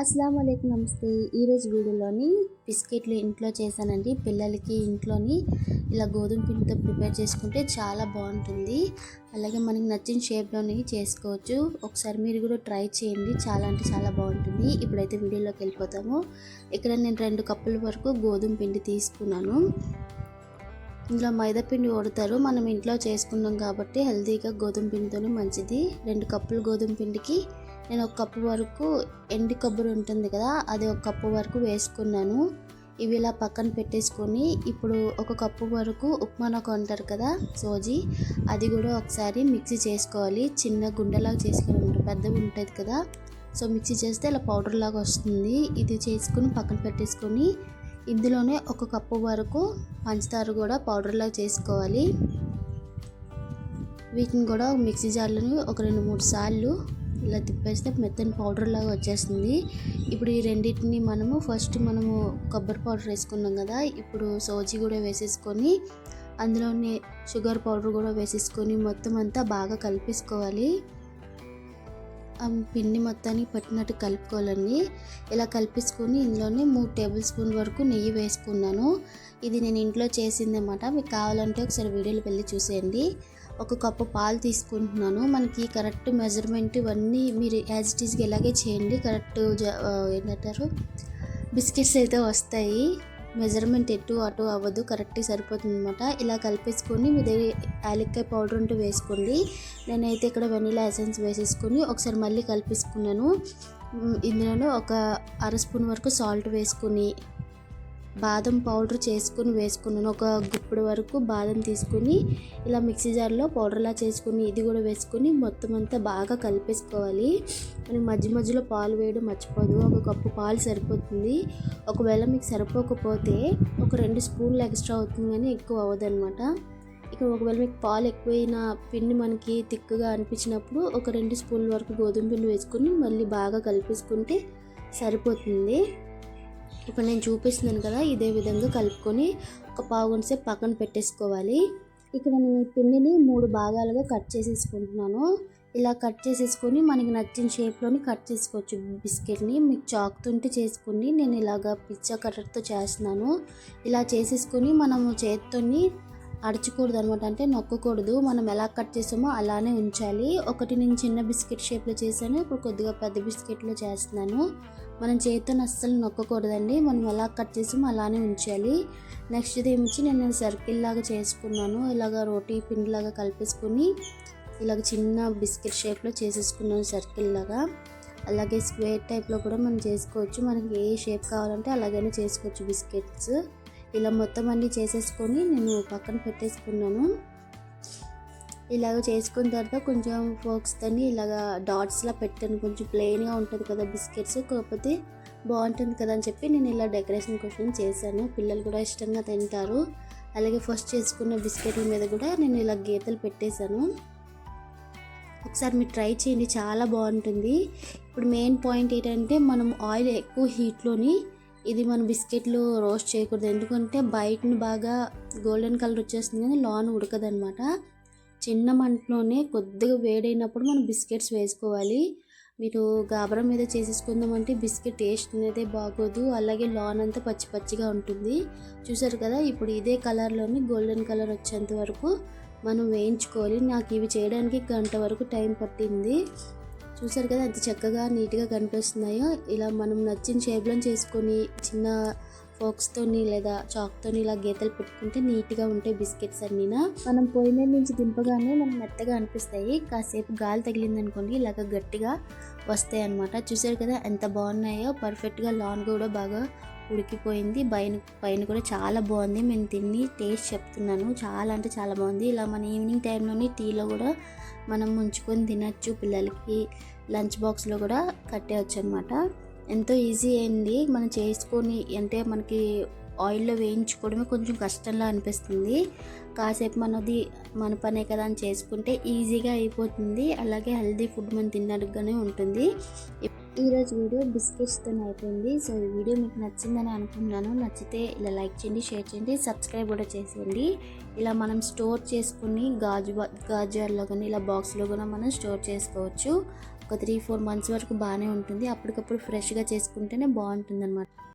అస్సలం అయికు నమస్తే ఈరోజు వీడియోలోని బిస్కెట్లు ఇంట్లో చేశానండి. పిల్లలకి ఇంట్లోని ఇలా గోధుమ పిండితో ప్రిపేర్ చేసుకుంటే చాలా బాగుంటుంది. అలాగే మనకి నచ్చిన షేప్లోని చేసుకోవచ్చు. ఒకసారి మీరు కూడా ట్రై చేయండి. చాలా అంటే చాలా బాగుంటుంది. ఇప్పుడైతే వీడియోలోకి వెళ్ళిపోతాము. ఇక్కడ నేను రెండు కప్పుల వరకు గోధుమ పిండి తీసుకున్నాను. ఇందులో మైదాపిండి కొడతారు మనం ఇంట్లో చేసుకున్నాం కాబట్టి హెల్తీగా గోధుమ పిండితోనే మంచిది. రెండు కప్పులు గోధుమ పిండికి నేను ఒక కప్పు వరకు ఎండి కొబ్బరి ఉంటుంది కదా అది ఒక కప్పు వరకు వేసుకున్నాను. ఇవి ఇలా పక్కన పెట్టేసుకొని ఇప్పుడు ఒక కప్పు వరకు ఉప్మానకు అంటారు కదా సోజీ అది కూడా ఒకసారి మిక్సీ చేసుకోవాలి. చిన్న గుండెలాగా చేసుకోవాలి పెద్దగా ఉంటుంది కదా. సో మిక్సీ చేస్తే ఇలా పౌడర్ లాగా వస్తుంది. ఇది చేసుకుని పక్కన పెట్టేసుకొని ఇందులోనే ఒక కప్పు వరకు పంచదార కూడా పౌడర్లాగా చేసుకోవాలి. వీటిని కూడా మిక్సీ జార్లను ఒక రెండు మూడు సార్లు ఇలా తిప్పేస్తే మెత్తని పౌడర్ లాగా వచ్చేస్తుంది. ఇప్పుడు ఈ రెండింటిని మనము ఫస్ట్ మనము కొబ్బరి పౌడర్ వేసుకున్నాం కదా ఇప్పుడు సోజీ కూడా వేసేసుకొని అందులోనే షుగర్ పౌడర్ కూడా వేసేసుకొని మొత్తం అంతా బాగా కలిపేసుకోవాలి. ఆ పిండి మొత్తానికి పట్టినట్టు కలుపుకోవాలండి. ఇలా కలిపేసుకొని ఇందులోనే మూడు టేబుల్ స్పూన్ వరకు నెయ్యి వేసుకున్నాను. ఇది నేను ఇంట్లో చేసిందన్నమాట. మీకు కావాలంటే ఒకసారి వీడియోలో వెళ్ళి చూసేయండి. ఒక కప్పు పాలు తీసుకుంటున్నాను. మనకి కరెక్ట్ మెజర్మెంట్ ఇవన్నీ మీరు యాజ్ ఇట్ ఈస్గా ఇలాగే చేయండి. కరెక్ట్ ఏంటంటారు? బిస్కెట్స్ అయితే వస్తాయి. మెజర్మెంట్ ఎటు అటు అవ్వదు. కరెక్ట్గా సరిపోతుంది అనమాట ఇలా కలిపేసుకొని మీ దగ్గర యాలక్కాయ పౌడర్ ఉంటే వేసుకోండి. నేనైతే ఇక్కడ వెనీలా ఎసెన్స్ వేసేసుకొని ఒకసారి మళ్ళీ కలిపేసుకున్నాను. ఇందులో ఒక అర స్పూన్ వరకు సాల్ట్ వేసుకొని బాదం పౌడర్ చేసుకుని వేసుకున్నాను. ఒక గుప్పుడు వరకు బాదం తీసుకుని ఇలా మిక్సీ జార్లో పౌడర్లా చేసుకుని ఇది కూడా వేసుకుని మొత్తం అంతా బాగా కలిపేసుకోవాలి. మనం మధ్య మధ్యలో పాలు వేయడం మర్చిపోదు. ఒక కప్పు పాలు సరిపోతుంది. ఒకవేళ మీకు సరిపోకపోతే ఒక రెండు స్పూన్లు ఎక్స్ట్రా అవుతుంది కానీ ఎక్కువ అవ్వదనమాట ఇక ఒకవేళ మీకు పాలు ఎక్కువైన పిండి మనకి తిక్కుగా అనిపించినప్పుడు ఒక రెండు స్పూన్ల వరకు గోధుమ పిండి వేసుకుని మళ్ళీ బాగా కలిపేసుకుంటే సరిపోతుంది. ఇప్పుడు నేను చూపిస్తున్నాను కదా ఇదే విధంగా కలుపుకొని ఒక పావు సేపు పక్కన పెట్టేసుకోవాలి. ఇక్కడ నేను ఈ పిండిని మూడు భాగాలుగా కట్ చేసేసుకుంటున్నాను. ఇలా కట్ చేసేసుకొని మనకి నచ్చిన షేప్లోని కట్ చేసుకోవచ్చు బిస్కెట్ని. మీకు చాక్తుంటే చేసుకుని నేను ఇలాగ పిచ్చా కట్టర్తో చేస్తున్నాను. ఇలా చేసేసుకొని మనము చేత్తోని అడచకూడదు అనమాట అంటే నొక్కకూడదు. మనం ఎలా కట్ చేసామో అలానే ఉంచాలి. ఒకటి నేను చిన్న బిస్కెట్ షేప్లో చేశాను. ఇప్పుడు కొద్దిగా పెద్ద బిస్కెట్లో చేస్తున్నాను. మనం చేతితో అస్సలు నొక్కకూడదండి. మనం ఎలా కట్ చేసామో అలానే ఉంచాలి. నెక్స్ట్ దేమించి నేను సర్కిల్ లాగా చేసుకున్నాను. ఇలాగ రోటీ పిండి లాగా కలిపేసుకుని ఇలాగ చిన్న బిస్కెట్ షేప్లో చేసేసుకున్నాను సర్కిల్ లాగా. అలాగే స్క్వేర్ టైప్లో కూడా మనం చేసుకోవచ్చు. మనకి ఏ షేప్ కావాలంటే అలాగైనా చేసుకోవచ్చు బిస్కెట్స్. ఇలా మొత్తం అన్నీ చేసేసుకొని నేను పక్కన పెట్టేసుకున్నాను. ఇలాగ చేసుకున్న తర్వాత కొంచెం ఫోక్స్తోని ఇలాగ డాట్స్లా పెట్టాను కొంచెం ప్లెయిన్గా ఉంటుంది కదా బిస్కెట్స్ కాకపోతే బాగుంటుంది కదా అని చెప్పి నేను ఇలా డెకరేషన్ కోసం చేశాను. పిల్లలు కూడా ఇష్టంగా తింటారు. అలాగే ఫస్ట్ చేసుకున్న బిస్కెట్ల మీద కూడా నేను ఇలా గీతలు పెట్టేశాను. ఒకసారి మీరు ట్రై చేయండి చాలా బాగుంటుంది. ఇప్పుడు మెయిన్ పాయింట్ ఏంటంటే మనం ఆయిల్ ఎక్కువ హీట్లోని ఇది మనం బిస్కెట్లు రోస్ట్ చేయకూడదు. ఎందుకంటే బయటను బాగా గోల్డెన్ కలర్ వచ్చేస్తుంది కానీ లోన్ ఉడకదనమాట చిన్న మంటలోనే కొద్దిగా వేడైనప్పుడు మనం బిస్కెట్స్ వేసుకోవాలి. మీరు గాబరా మీద చేసేసుకుందామంటే బిస్కెట్ టేస్ట్ అనేది బాగోదు. అలాగే లాన్ అంతా పచ్చి పచ్చిగా ఉంటుంది. చూసారు కదా ఇప్పుడు ఇదే కలర్లోని గోల్డెన్ కలర్ వచ్చేంత వరకు మనం వేయించుకోవాలి. నాకు ఇవి చేయడానికి గంట వరకు టైం పట్టింది. చూసారు కదా ఎంత చక్కగా నీట్గా కనిపిస్తున్నాయో. ఇలా మనం నచ్చిన షేప్లను చేసుకొని చిన్న ఫోక్స్తోని లేదా చాక్తోని ఇలా గీతలు పెట్టుకుంటే నీట్గా ఉంటాయి బిస్కెట్స్ అన్నీనా. మనం పొయ్యి నుంచి దింపగానే మనకు మెత్తగా అనిపిస్తాయి. కాసేపు గాలి తగిలింది అనుకోండి ఇలాగ గట్టిగా వస్తాయి అనమాట చూసారు కదా ఎంత బాగున్నాయో. పర్ఫెక్ట్గా లాన్ కూడా బాగా ఉడికిపోయింది. పైన పైన కూడా చాలా బాగుంది. మేము తిని టేస్ట్ చెప్తున్నాను. చాలా అంటే చాలా బాగుంది. ఇలా మన ఈవినింగ్ టైంలోని టీలో కూడా మనం ముంచుకొని తినచ్చు. పిల్లలకి లంచ్ బాక్స్లో కూడా కట్టేయచ్చు అనమాట ఎంతో ఈజీ అయింది. మనం చేసుకొని అంటే మనకి ఆయిల్లో వేయించుకోవడమే కొంచెం కష్టంలా అనిపిస్తుంది. కాసేపు మనది మన పనే కదా అని చేసుకుంటే ఈజీగా అయిపోతుంది. అలాగే హెల్దీ ఫుడ్ మనం తిన్నట్టుగానే ఉంటుంది. ఈరోజు వీడియో బిస్కెట్స్తో అయిపోయింది. సో ఈ వీడియో మీకు నచ్చిందని అనుకుంటున్నాను. నచ్చితే ఇలా లైక్ చేయండి షేర్ చేయండి సబ్స్క్రైబ్ కూడా చేసేయండి. ఇలా మనం స్టోర్ చేసుకుని గాజు గాజులో కానీ ఇలా బాక్స్లో కూడా మనం స్టోర్ చేసుకోవచ్చు. ఒక త్రీ ఫోర్ మంత్స్ వరకు బాగానే ఉంటుంది. అప్పటికప్పుడు ఫ్రెష్గా చేసుకుంటేనే బాగుంటుంది అనమాట